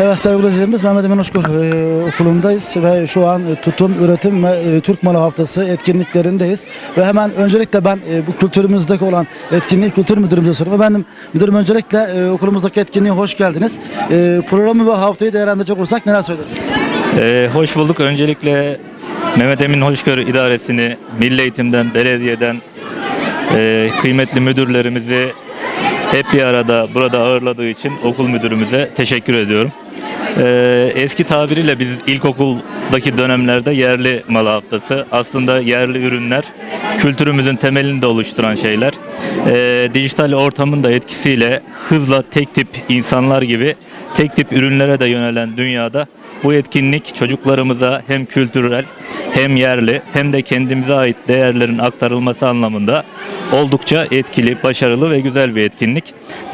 Evet sevgili izleyicilerimiz Mehmet Emin Hoşgul e, okulundayız ve şu an e, tutum, üretim ve e, Türk Malı Haftası etkinliklerindeyiz. Ve hemen öncelikle ben e, bu kültürümüzdeki olan etkinliği kültür müdürümüze soruyorum. Efendim müdürüm öncelikle e, okulumuzdaki etkinliğe hoş geldiniz. E, programı ve haftayı değerlendirecek olursak neler söyleriz? Ee, hoş bulduk. Öncelikle Mehmet Emin Hoşgör İdaresini, Milli Eğitim'den, belediyeden e, kıymetli müdürlerimizi hep bir arada burada ağırladığı için okul müdürümüze teşekkür ediyorum. Ee, eski tabiriyle biz ilkokuldaki dönemlerde yerli mal haftası aslında yerli ürünler kültürümüzün temelini de oluşturan şeyler. Ee, dijital ortamın da etkisiyle hızla tek tip insanlar gibi tek tip ürünlere de yönelen dünyada bu etkinlik çocuklarımıza hem kültürel hem yerli hem de kendimize ait değerlerin aktarılması anlamında oldukça etkili, başarılı ve güzel bir etkinlik.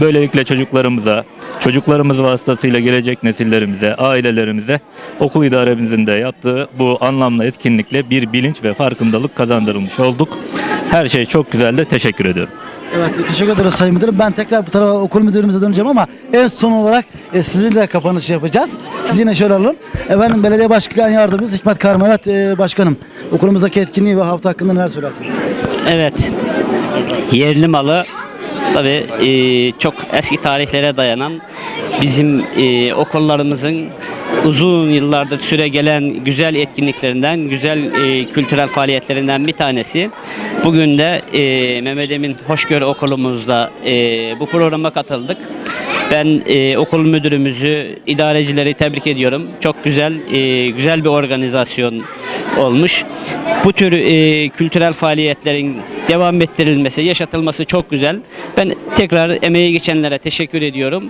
Böylelikle çocuklarımıza, çocuklarımız vasıtasıyla gelecek nesillerimize, ailelerimize okul idaremizin de yaptığı bu anlamlı etkinlikle bir bilinç ve farkındalık kazandırılmış olduk. Her şey çok güzeldi. Teşekkür ediyorum. Evet teşekkür ederiz Sayın Müdürüm. Ben tekrar bu tarafa okul müdürümüze döneceğim ama en son olarak e, sizin de kapanış yapacağız. Siz yine şöyle alalım. Efendim belediye başkan yardımcımız Hikmet Karma. Evet e, başkanım okulumuzdaki etkinliği ve hafta hakkında neler söylersiniz? Evet. Yerli malı tabii e, çok eski tarihlere dayanan bizim e, okullarımızın uzun yıllardır süre gelen güzel etkinliklerinden, güzel e, kültürel faaliyetlerinden bir tanesi. Bugün de e, Mehmet Emin Hoşgör okulumuzda e, bu programa katıldık. Ben e, okul müdürümüzü, idarecileri tebrik ediyorum. Çok güzel, e, güzel bir organizasyon olmuş. Bu tür e, kültürel faaliyetlerin devam ettirilmesi, yaşatılması çok güzel. Ben tekrar emeği geçenlere teşekkür ediyorum.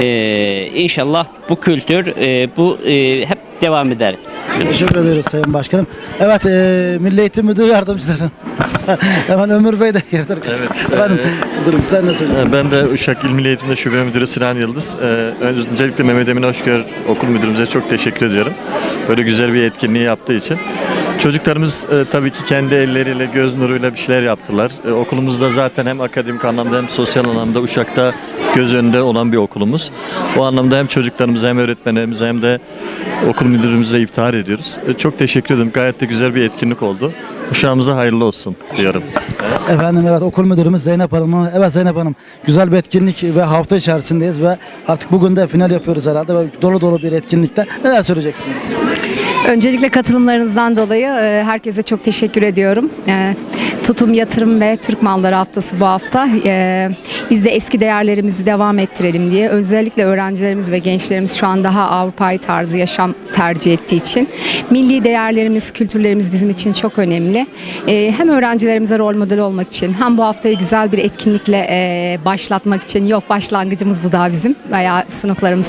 E, inşallah bu kültür, e, bu e, hep devam eder. Teşekkür ederiz Sayın Başkanım. Evet e, Milli Eğitim Müdür Yardımcıları. Hemen Ömür Bey de girdi. Evet, Efendim e, müdürüm sizler ne söyleyeceksiniz? Ben de Uşak İl Milli Eğitim'de Şube Müdürü Sinan Yıldız. Ee, Öncelikle Mehmet Emin Hoşgör okul müdürümüze çok teşekkür ediyorum. Böyle güzel bir etkinliği yaptığı için. Çocuklarımız e, tabii ki kendi elleriyle, göz nuruyla bir şeyler yaptılar. E, okulumuzda zaten hem akademik anlamda hem sosyal anlamda Uşak'ta göz önünde olan bir okulumuz. O anlamda hem çocuklarımıza hem öğretmenlerimize hem de okul müdürümüze iftihar ediyoruz. E, çok teşekkür ederim. Gayet de güzel bir etkinlik oldu. Uşağımıza hayırlı olsun diyorum. Efendim evet okul müdürümüz Zeynep Hanım. Evet Zeynep Hanım güzel bir etkinlik ve hafta içerisindeyiz ve artık bugün de final yapıyoruz herhalde ve dolu dolu bir etkinlikte. Neler söyleyeceksiniz? Öncelikle katılımlarınızdan dolayı e, herkese çok teşekkür ediyorum. E, Tutum Yatırım ve Türk Malları Haftası bu hafta. E, Biz de eski değerlerimizi devam ettirelim diye. Özellikle öğrencilerimiz ve gençlerimiz şu an daha Avrupa'yı tarzı yaşam tercih ettiği için. Milli değerlerimiz, kültürlerimiz bizim için çok önemli. Hem öğrencilerimize rol model olmak için hem bu haftayı güzel bir etkinlikle e, başlatmak için. Yok başlangıcımız bu daha bizim. Bayağı sınıflarımız.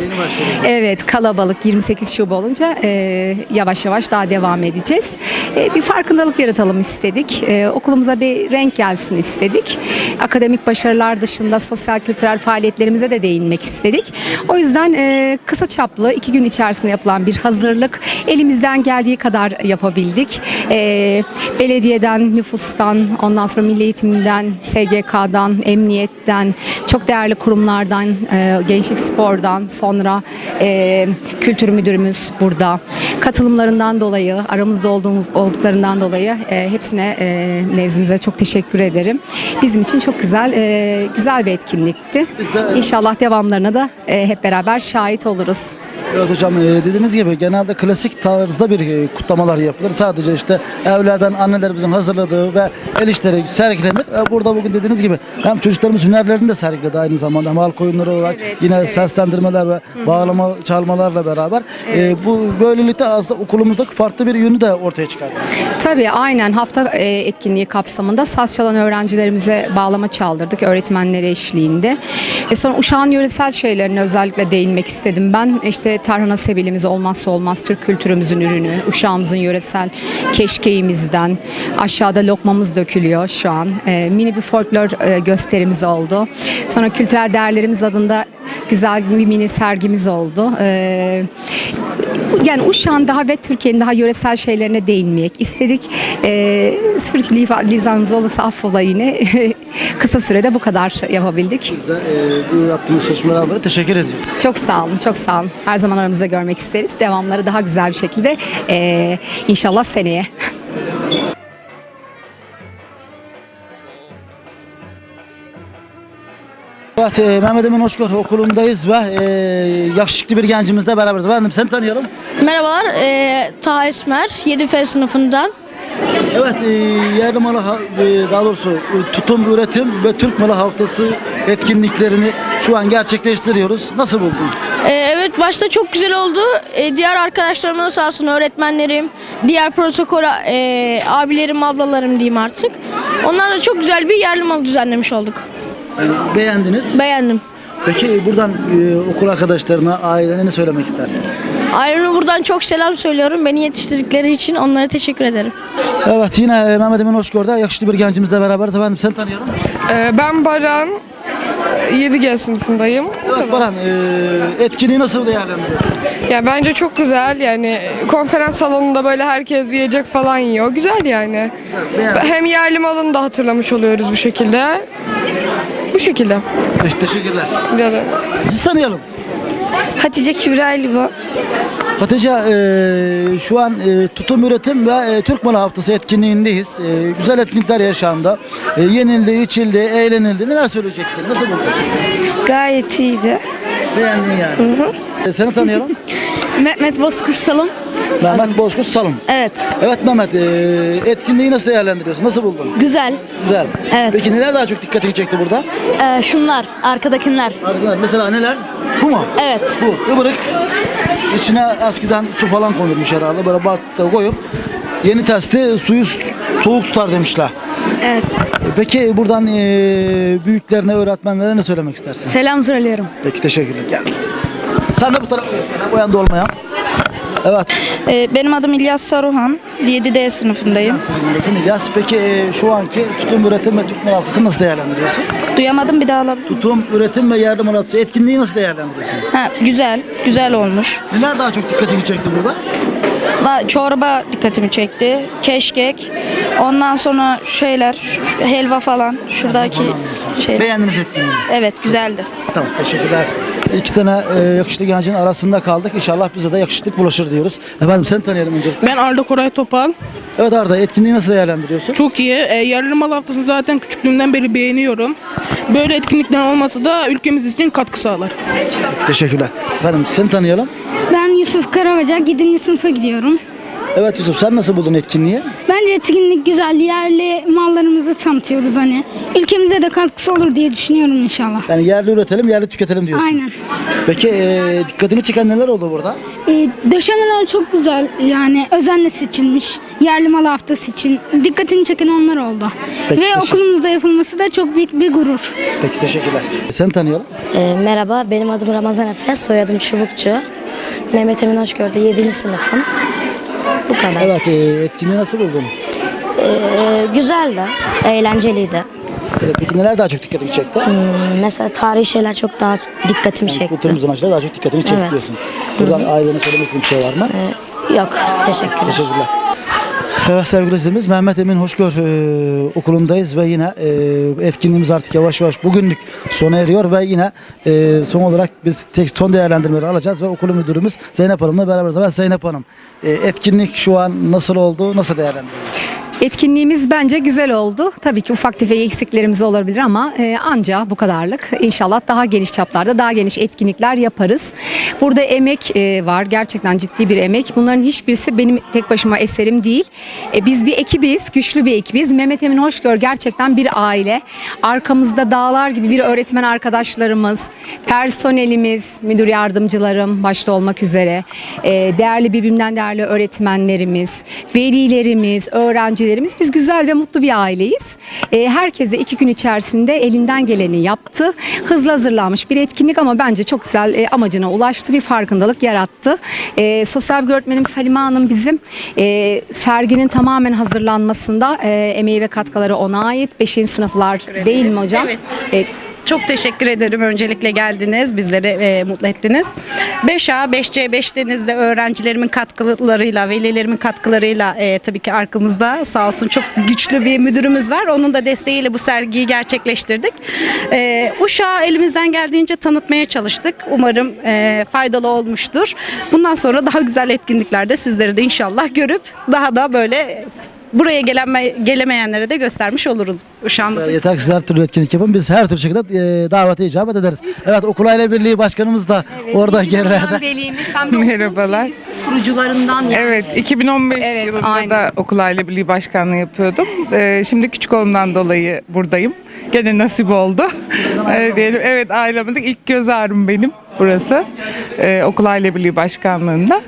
Evet kalabalık 28 şube olunca e, yavaş yavaş daha devam edeceğiz. E, bir farkındalık yaratalım istedik. E, okulumuza bir renk gelsin istedik. Akademik başarılar dışında sosyal kültürel faaliyetlerimize de değinmek istedik. O yüzden e, kısa çaplı iki gün içerisinde yapılan bir hazırlık elimizden geldiği kadar yapabildik. E, belediyeden, nüfustan, ondan sonra milli eğitimden, SGK'dan, emniyetten, çok değerli kurumlardan, e, gençlik spordan, sonra e, kültür müdürümüz burada. Katılımlarından dolayı, aramızda olduğumuz olduklarından dolayı e, hepsine e, nezdinize çok teşekkür ederim. Bizim için çok güzel e, güzel bir etkinlikti. De- İnşallah devamlarına da e, hep beraber şahit oluruz. Evet hocam e, dediğiniz gibi genelde klasik tarzda bir e, kutlamalar yapılır. Sadece işte evlerden annelerimizin hazırladığı ve el işleri sergilenir. E, Burada bugün dediğiniz gibi hem çocuklarımız hünerlerini de sergiledi aynı zamanda. Hem halk oyunları olarak Evet, yine evet. seslendirmeler ve bağlama çalmalarla beraber. E, bu böylelikle aslında okulumuzdaki farklı bir yönü de ortaya çıkardı. Tabii aynen hafta e, etkinliği kapsamında saz çalan öğrencilerimize bağlama çaldırdık öğretmenleri eşliğinde. E, sonra Uşak'ın yöresel şeylerine özellikle değinmek istedim. Ben işte tarhana sebilimiz olmazsa olmaz Türk kültürümüzün ürünü. Uşağımızın yöresel keşkeğimizden aşağıda lokmamız dökülüyor şu an. E, mini bir folklor e, gösterimiz oldu. Sonra kültürel değerlerimiz adında güzel bir mini sergimiz oldu. Ee, yani Uşak'ın daha ve Türkiye'nin daha yöresel şeylerine değinmek istedik. Ee, sürçülisanımız olursa affola yine kısa sürede bu kadar yapabildik. Biz de e, bu yaptığınız dolayı teşekkür ediyoruz. Çok sağ olun, çok sağ olun. Her zaman aramızda görmek isteriz. Devamları daha güzel bir şekilde ee, inşallah seneye. Evet, e, Mehmet Emin Hoşgör okulundayız ve e, yakışıklı bir gencimizle beraberiz. Efendim seni tanıyalım. Merhabalar, e, Taha Esmer, 7F sınıfından. Evet, e, yerli malı, e, daha doğrusu e, tutum, üretim ve Türk malı haftası etkinliklerini şu an gerçekleştiriyoruz. Nasıl buldun? E, evet, başta çok güzel oldu. E, diğer arkadaşlarıma da sağ olsun öğretmenlerim, diğer protokol e, abilerim, ablalarım diyeyim artık. Onlarla çok güzel bir yerli malı düzenlemiş olduk. Beğendiniz. Beğendim. Peki buradan e, okul arkadaşlarına, ailene ne söylemek istersin? Aileme buradan çok selam söylüyorum. Beni yetiştirdikleri için onlara teşekkür ederim. Evet, yine e, Mehmet Emin Hoşgör'de yakışıklı bir gencimizle beraberiz. Efendim seni tanıyalım. Ee, Ben Baran, 7G sınıfındayım. Evet Baran, e, etkinliği nasıl değerlendiriyorsun? Ya bence çok güzel yani konferans salonunda böyle herkes yiyecek falan yiyor. Güzel yani. Beğendim. Hem yerli malını da hatırlamış oluyoruz bu şekilde. Bu şekilde. Teş- Teşekkürler. Rica ederim. Sizi tanıyalım. Hatice Kübraylı bu. Hatice e, şu an e, tutum üretim ve e, Türk Malı Haftası etkinliğindeyiz. E, güzel etkinlikler yaşandı. E, yenildi, içildi, eğlenildi. Neler söyleyeceksin? Nasıl buldun? Gayet iyiydi. Beğendin yani. E, seni tanıyalım. Mehmet Bozkurt Salım. Mehmet Bozkurt Salım. Evet. Evet Mehmet, e, etkinliği nasıl değerlendiriyorsun? Nasıl buldun? Güzel. Güzel. Evet. Peki neler daha çok dikkatini çekti burada? Ee, şunlar, arkadakiler. Arkadaşlar mesela neler? Bu mu? Evet. Bu. Ibrık. İçine eskiden su falan konulmuş herhalde. Böyle bardağa koyup yeni testi suyu soğuk tutar demişler. Evet. Peki buradan eee büyüklerine, öğretmenlere ne söylemek istersin? Selam söylüyorum. Peki teşekkürler. Gel. Sen de bu tarafa geç. O yanda olmayan. Evet. Ee, Benim adım İlyas Saruhan. 7D sınıfındayım. Sınıfındasın İlyas. Peki eee, şu anki tutum üretim ve Türk Mal Haftası nasıl değerlendiriyorsun? Duyamadım bir daha alabilir miyim? Tutum, üretim ve yardım haftası etkinliği nasıl değerlendiriyorsun? Ha, güzel, güzel olmuş. Neler daha çok dikkatini çekti burada? Va- Çorba dikkatimi çekti. Keşkek. Ondan sonra şeyler, şu- şu helva falan. Şuradaki şey. Beğendiniz etkinliği. Evet, güzeldi. Tamam teşekkürler. İki tane e, yakışıklı gencin arasında kaldık. İnşallah bize de yakışıklık bulaşır diyoruz. Efendim sen tanıyalım öncelikle. Ben Arda Koray Topal. Evet Arda etkinliği nasıl değerlendiriyorsun? Çok iyi. E, yerli mal haftasını zaten küçüklüğümden beri beğeniyorum. Böyle etkinliklerin olması da ülkemiz için katkı sağlar. Teşekkürler. Efendim seni tanıyalım. Ben Yusuf Karabaca, 7. sınıfa gidiyorum. Evet Yusuf sen nasıl buldun etkinliği? Bence etkinlik güzel. Yerli mallarımızı tanıtıyoruz hani. Ülkemize de katkısı olur diye düşünüyorum inşallah. Yani yerli üretelim, yerli tüketelim diyorsun. Aynen. Peki e, dikkatini çeken neler oldu burada? Ee, döşemeler çok güzel. Yani özenle seçilmiş. Yerli mal haftası için. Dikkatimi çeken onlar oldu. Peki, Ve teşekkür- okulumuzda yapılması da çok büyük bir gurur. Peki teşekkürler. Seni tanıyalım. Ee, merhaba, benim adım Ramazan Efes, soyadım Çubukçu. Mehmet Emin Hoşgör'de 7. sınıfım. Kadar. Evet e, etkinliği nasıl buldun? Ee, güzeldi, eğlenceliydi. E, peki neler daha çok dikkatini çekti? Hmm, mesela tarihi şeyler çok daha dikkatimi Yani çekti. Kültürümüzün amaçları daha çok dikkatini çekti Evet. diyorsun. Buradan ailene söylemek istediğin bir şey var mı? Yok, teşekkürler. Teşekkürler. Evet sevgili izleyicilerimiz Mehmet Emin Hoşgör e, okulundayız ve yine e, etkinliğimiz artık yavaş yavaş bugünlük sona eriyor ve yine e, son olarak biz tek son değerlendirmeleri alacağız ve okul müdürümüz Zeynep Hanım'la beraberiz. Evet Zeynep Hanım e, etkinlik şu an nasıl oldu, nasıl değerlendiriyorsunuz? Etkinliğimiz bence güzel oldu. Tabii ki ufak tefek eksiklerimiz olabilir ama e, anca bu kadarlık. İnşallah daha geniş çaplarda daha geniş etkinlikler yaparız. Burada emek e, var. Gerçekten ciddi bir emek. Bunların hiçbirisi benim tek başıma eserim değil. E, biz bir ekibiz. Güçlü bir ekibiz. Mehmet Emin Hoşgör gerçekten bir aile. Arkamızda dağlar gibi bir öğretmen arkadaşlarımız, personelimiz, müdür yardımcılarım başta olmak üzere, e, değerli birbirinden değerli öğretmenlerimiz, velilerimiz, öğrencilerimiz biz güzel ve mutlu bir aileyiz. E, herkese iki gün içerisinde elinden geleni yaptı. Hızlı hazırlanmış bir etkinlik ama bence çok güzel e, amacına ulaştı. Bir farkındalık yarattı. Sosyal bir öğretmenimiz Halime Hanım bizim serginin tamamen hazırlanmasında emeği ve katkıları ona ait. Beşinci sınıflar değil mi hocam? Evet. Çok teşekkür ederim. Öncelikle geldiniz. Bizleri e, mutlu ettiniz. 5A, 5C, 5 Deniz'de öğrencilerimin katkılarıyla, velilerimin katkılarıyla e, tabii ki arkamızda sağ olsun çok güçlü bir müdürümüz var. Onun da desteğiyle bu sergiyi gerçekleştirdik. E, Uşağı elimizden geldiğince tanıtmaya çalıştık. Umarım e, faydalı olmuştur. Bundan sonra daha güzel etkinliklerde sizleri de inşallah görüp daha da böyle buraya gelen, gelemeyenlere de göstermiş oluruz Uşağımızı. Yeter ki siz her türlü etkinlik yapın. Biz her türlü şekilde e, davete icabet ederiz. Evet Okul Aile Birliği Başkanımız da orada gerilerde. velimiz hem de Merhabalar. kurucularından yani. Evet 2015 Evet, yılında aynen. da Okul Aile Birliği Başkanlığı yapıyordum. Ee, şimdi küçük oğlumdan dolayı buradayım. Gene nasip oldu. evet, diyelim. evet ailemde ilk göz ağrım benim burası. Ee, Okul Aile Birliği Başkanlığı'nda.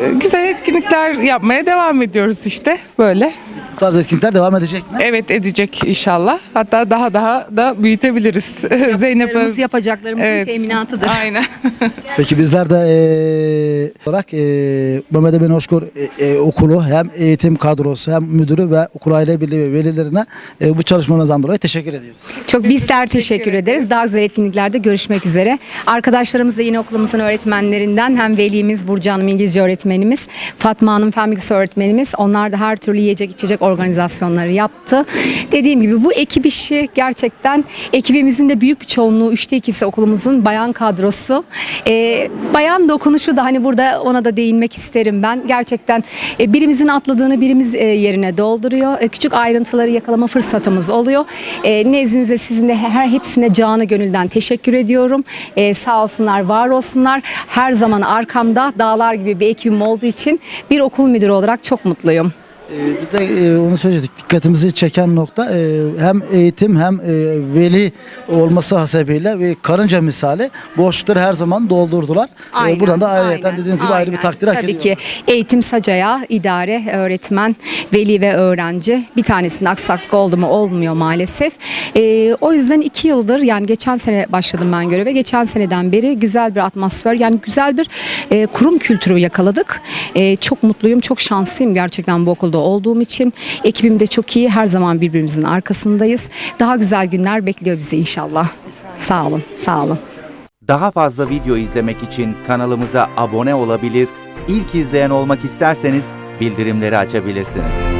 Ee, güzel etkinlikler yapmaya devam ediyoruz işte böyle. Bu tarz etkinlikler devam edecek mi? Evet edecek inşallah. Hatta daha daha da büyütebiliriz. Zeynep Yapacaklarımız Hanım. yapacaklarımızın Evet. teminatıdır. Aynen. Peki bizler de eee, olarak eee Mehmet Emin Hoşgör e, e, okulu hem eğitim kadrosu hem müdürü ve okul aile birliği ve velilerine e, bu çalışmanızdan dolayı teşekkür ediyoruz. Çok bizler teşekkür ederiz. Daha güzel etkinliklerde görüşmek üzere. Arkadaşlarımız da yine okulumuzun öğretmenlerinden hem velimiz Burcu Hanım İngilizce öğretmenimiz, Fatma Hanım fen bilgisi öğretmenimiz. Onlar da her türlü yiyecek içecek organizasyonları yaptı. Dediğim gibi bu ekip işi gerçekten ekibimizin de büyük bir çoğunluğu üçte ikisi okulumuzun bayan kadrosu. Ee, bayan dokunuşu da hani burada ona da değinmek isterim ben. Gerçekten e, birimizin atladığını birimiz e, yerine dolduruyor. E, küçük ayrıntıları yakalama fırsatımız oluyor. E, nezdinizde sizin de her hepsine canı gönülden teşekkür ediyorum. E, sağ olsunlar, var olsunlar. Her zaman arkamda dağlar gibi bir ekibim olduğu için bir okul müdürü olarak çok mutluyum. Ee, Biz de e, onu söyledik. Dikkatimizi çeken nokta e, hem eğitim hem e, veli olması hasebiyle ve karınca misali boşlukları her zaman doldurdular. E, Buradan da ayrıca aynen, dediğiniz gibi ayrı bir aynen. takdir hak Tabii ediyor. ki eğitim sacaya, idare, öğretmen, veli ve öğrenci bir tanesinde aksaklık oldu mu olmuyor maalesef. Ee, o yüzden iki yıldır yani geçen sene başladım ben göreve. Geçen seneden beri güzel bir atmosfer yani güzel bir e, kurum kültürü yakaladık. E, çok mutluyum, çok şanslıyım gerçekten bu okulda olduğum için. Ekibim de çok iyi. Her zaman birbirimizin arkasındayız. Daha güzel günler bekliyor bizi inşallah. Sağ olun, sağ olun. Daha fazla video izlemek için kanalımıza abone olabilir, ilk izleyen olmak isterseniz bildirimleri açabilirsiniz.